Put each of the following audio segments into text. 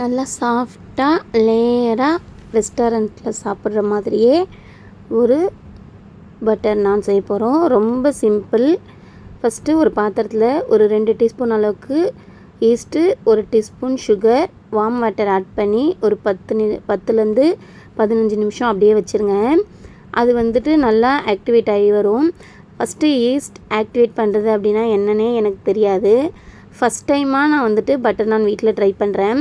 நல்லா சாஃப்டாக லேயராக ரெஸ்டாரண்ட்டில் சாப்பிட்ற மாதிரியே ஒரு பட்டர் நான் செய்ய போகிறோம் ரொம்ப சிம்பிள் ஃபஸ்ட்டு ஒரு பாத்திரத்தில் ஒரு ரெண்டு டீஸ்பூன் அளவுக்கு ஈஸ்ட்டு ஒரு teaspoon sugar warm water add பண்ணி ஒரு பத்து நி பத்துலேருந்து பதினஞ்சு நிமிஷம் அப்படியே வச்சுருங்க. அது வந்துட்டு நல்லா ஆக்டிவேட் ஆகி வரும். ஃபஸ்ட்டு ஈஸ்ட் ஆக்டிவேட் பண்ணுறது அப்படின்னா என்னன்னே எனக்கு தெரியாது. ஃபஸ்ட் டைமாக நான் வந்துட்டு பட்டர் நான் வீட்டில் ட்ரை பண்ணுறேன்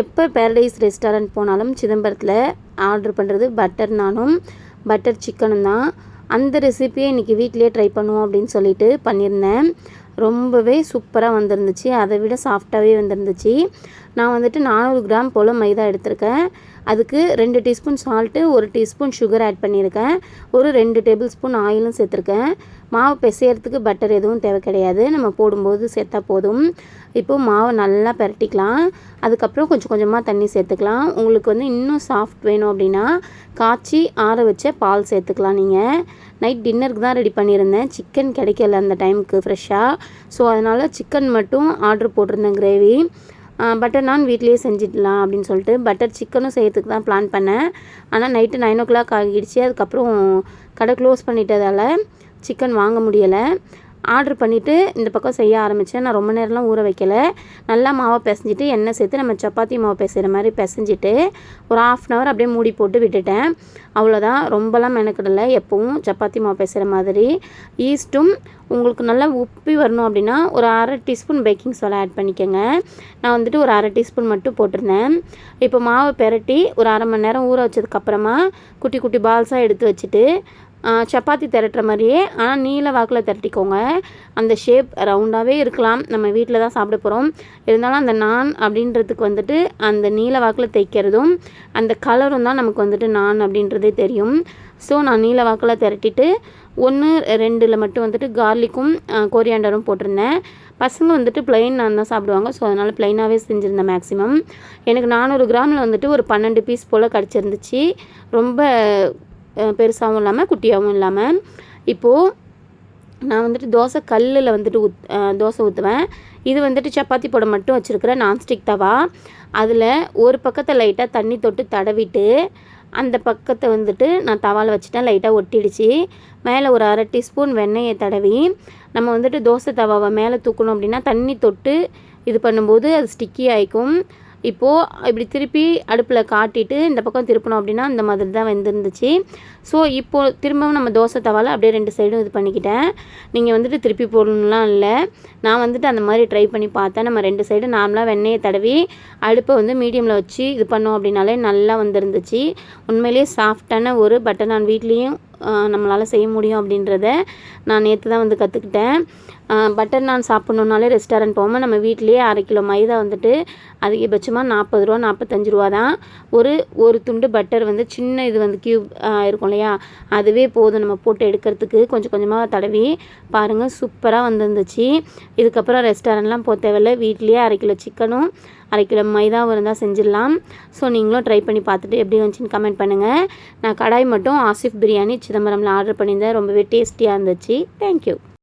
எப்போ பேரடைஸ் ரெஸ்டாரண்ட் போனாலும் சிதம்பரத்தில் ஆர்டர் பண்ணுறது பட்டர் நானும் பட்டர் சிக்கனும் தான். அந்த ரெசிப்பியை இன்றைக்கி வீட்லேயே ட்ரை பண்ணுவோம் அப்படின்னு சொல்லிட்டு பண்ணியிருந்தேன். ரொம்பவே சூப்பராக வந்திருந்துச்சு. அதை விட சாஃப்டாகவே வந்துருந்துச்சு. நான் வந்துட்டு நானூறு கிராம் போல் மைதா எடுத்திருக்கேன். அதுக்கு ரெண்டு டீஸ்பூன் சால்ட்டு ஒரு டீஸ்பூன் சுகர் ஆட் பண்ணியிருக்கேன். ஒரு ரெண்டு டேபிள் ஸ்பூன் ஆயிலும் சேர்த்துருக்கேன். மாவு பிசையறதுக்கு பட்டர் எதுவும் தேவை கிடையாது. நம்ம போடும்போது சேர்த்தா போதும். இப்போது மாவை நல்லா பரட்டிக்கலாம். அதுக்கப்புறம் கொஞ்சம் கொஞ்சமாக தண்ணி சேர்த்துக்கலாம். உங்களுக்கு வந்து இன்னும் சாஃப்ட் வேணும் அப்படின்னா காய்ச்சி ஆற வச்ச பால் சேர்த்துக்கலாம் நீங்கள் நைட் டின்னருக்கு தான் ரெடி பண்ணியிருந்தேன். சிக்கன் கிடைக்கல அந்த டைமுக்கு ஃப்ரெஷ்ஷாக ஸோ அதனால் சிக்கன் மட்டும் ஆர்டர் போட்டிருந்தேன் கிரேவி பட்டர் நான் வீட்லேயே செஞ்சிடலாம் அப்படின்னு சொல்லிட்டு பட்டர் சிக்கனும் செய்யறதுக்கு தான் பிளான் பண்ணேன். ஆனால் நைட்டு நைன் ஓ கிளாக் ஆகிடுச்சு. அதுக்கப்புறம் கடை க்ளோஸ் பண்ணிட்டதால் சிக்கன் வாங்க முடியலை. ஆர்டர் பண்ணிவிட்டு இந்த பக்கம் செய்ய ஆரம்பித்தேன் நான் ரொம்ப நேரம்லாம் ஊற வைக்கல. நல்லா மாவை பிசைஞ்சிட்டு எண்ணெய் சேர்த்து நம்ம சப்பாத்தி மாவு பிசைகிற மாதிரி பிசைஞ்சிட்டு ஒரு ஆஃப் அன் ஹவர் அப்படியே மூடி போட்டு விட்டுட்டேன். அவ்வளோதான் ரொம்பலாம் மெனக்கிடலை. எப்போவும் சப்பாத்தி மாவு பிசைகிற மாதிரி. ஈஸ்ட்டும் உங்களுக்கு நல்லா உப்பி வரணும் அப்படின்னா ஒரு அரை டீஸ்பூன் பேக்கிங் சோடா ஆட் பண்ணிக்கோங்க. நான் வந்துட்டு ஒரு அரை டீஸ்பூன் மட்டும் போட்டிருந்தேன். இப்போ மாவை பெரட்டி ஒரு அரை மணி நேரம் ஊற வச்சதுக்கப்புறமா குட்டி குட்டி பால்ஸாக எடுத்து வச்சுட்டு சப்பாத்தி திரட்டுற மாதிரியே ஆனால் நீல வாக்கில் திரட்டிக்கோங்க. அந்த ஷேப் ரவுண்டாகவே இருக்கலாம். நம்ம வீட்டில் தான் சாப்பிட போகிறோம் இருந்தாலும் அந்த நான் அப்படின்றதுக்கு வந்துட்டு அந்த நீல வாக்கில் தைக்கிறதும் அந்த கலரும் தான் நமக்கு வந்துட்டு நான் அப்படின்றதே தெரியும். ஸோ நான் நீல வாக்கில் திரட்டிட்டு ஒன்று ரெண்டில் மட்டும் வந்துட்டு கார்லிக்கும் கோரியாண்டரும் போட்டிருந்தேன். பசங்க வந்துட்டு பிளெயின் நான் தான் சாப்பிடுவாங்க. ஸோ அதனால் பிளெயினாகவே செஞ்சுருந்தேன் மேக்ஸிமம் எனக்கு நானூறு கிராமில் வந்துட்டு ஒரு பன்னெண்டு பீஸ் போல் கிடச்சிருந்துச்சு. ரொம்ப பெருசாகவும் இல்லாமல் குட்டியாகவும் இல்லாமல் இப்போது நான் வந்துட்டு தோசை கல்லில் வந்துட்டு ஊத் தோசை ஊற்றுவேன் இது வந்துட்டு சப்பாத்தி போட மட்டும் வச்சுருக்கிறேன் நான்ஸ்டிக் தவா. அதில் ஒரு பக்கத்தை லைட்டாக தண்ணி தொட்டு தடவிட்டு அந்த பக்கத்தை வந்துட்டு நான் தவாவில் வச்சுட்டேன். லைட்டாக ஒட்டிடுச்சு. மேலே ஒரு அரை டீஸ்பூன் வெண்ணெயை தடவி நம்ம வந்துட்டு தோசை தவாவை மேலே தூக்கணும் அப்படின்னா தண்ணி தொட்டு இது பண்ணும்போது அது ஸ்டிக்கி ஆகிக்கும் இப்போது இப்படி திருப்பி அடுப்பில் காட்டிட்டு இந்த பக்கம் திருப்பணும் அப்படின்னா இந்த மாதிரி தான் வெந்திருந்துச்சு. ஸோ இப்போது திரும்பவும் நம்ம தோசை தவால அப்படியே ரெண்டு சைடும் இது பண்ணிக்கிட்டேன். நீங்கள் வந்துட்டு திருப்பி போடணும்லாம் இல்லை. நான் வந்துட்டு அந்த மாதிரி ட்ரை பண்ணி பார்த்தேன். நம்ம ரெண்டு சைடு நார்மலாக வெண்ணெயை தடவி அடுப்பை வந்து மீடியமில் வச்சு இது பண்ணோம் அப்படின்னாலே நல்லா வந்துருந்துச்சு. உண்மையிலேயே சாஃப்டான ஒரு பட்டர் நான் வீட்லேயும் நம்மளால் செய்ய முடியும் அப்படின்றத நான் நேற்று தான் வந்து கற்றுக்கிட்டேன் பட்டர் நான் சாப்பிட்ணுன்னாலே ரெஸ்டாரண்ட் போகாமல் நம்ம வீட்லேயே அரை கிலோ மைதா வந்துட்டு அதிகபட்சமாக நாற்பது ரூபா நாற்பத்தஞ்சு ரூபா தான். ஒரு ஒரு துண்டு பட்டர் வந்து சின்ன இது வந்து க்யூப் இருக்கும் இல்லையா? அதுவே போதும் நம்ம போட்டு எடுக்கிறதுக்கு. கொஞ்சம் கொஞ்சமாக தடவி பாருங்கள் சூப்பராக வந்துருந்துச்சு. இதுக்கப்புறம் ரெஸ்டாரண்ட்லாம் போக தேவையில்ல. வீட்லேயே அரை கிலோ சிக்கனும் அரை கிலோ மைதாவும் இருந்தால் செஞ்சிடலாம். ஸோ நீங்களும் ட்ரை பண்ணி பார்த்துட்டு எப்படி வந்துச்சுன்னு கமெண்ட் பண்ணுங்கள் நான் கடாய் மட்டும் ஆசிஃப் பிரியாணி சிதம்பரமில் ஆர்டர் பண்ணியிருந்தேன். ரொம்பவே டேஸ்டியாக இருந்துச்சு. தேங்க்யூ